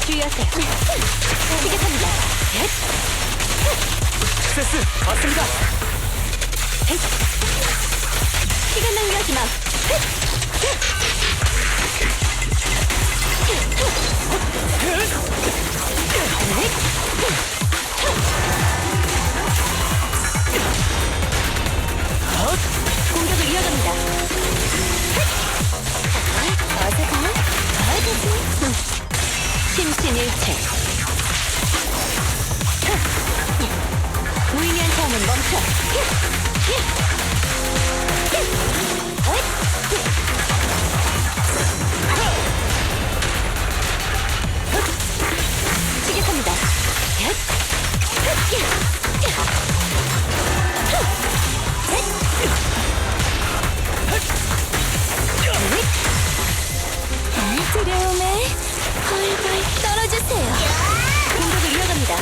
주의하세요. 시계탑니다. 세스 왔습니다. 시간 낭비하지 마. 공격을 이어갑니다.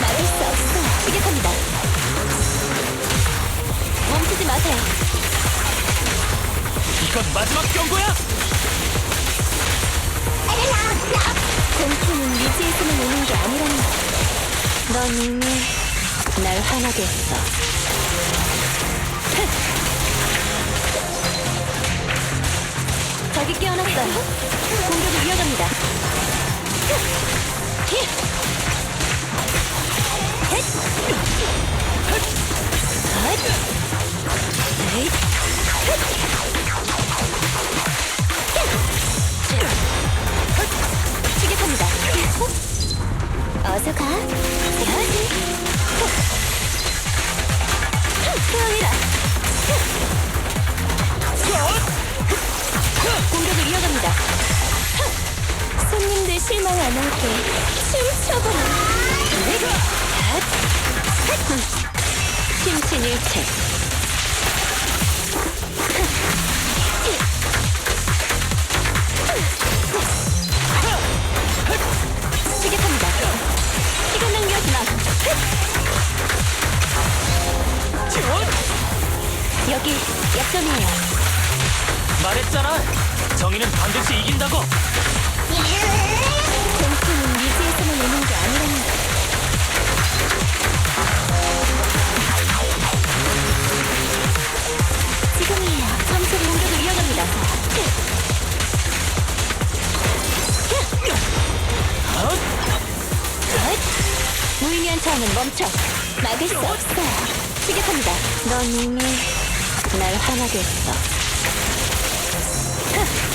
막을 수 없어. 시계탑니다. 멈추지 마세요. 이건 마지막 경고야. 공포는 미지에서만 오는 게 아니라는 거. 넌 이미 날 화나게 했어. 적이 깨어났어요. 공격을 이어갑니다. 실망 안 하게 춤춰보라. 심신 일체. 시계탑니다. 시간 낭비하지 마. 지원. 여기 약점이에요. 말했잖아. 정의는 반드시 이긴다고. 공포는 미지에서만 오는 게 거. 지금이에요. 점수 공격을 이어갑니다. 무의미한 차원은 멈춰. 막을 수 없어. 시계탑니다. 넌 이미 날 화나게 했어. 스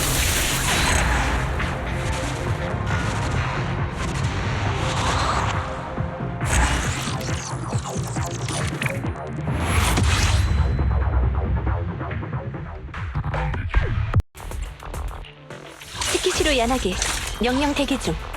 키시로 연하기 명령 대기 중.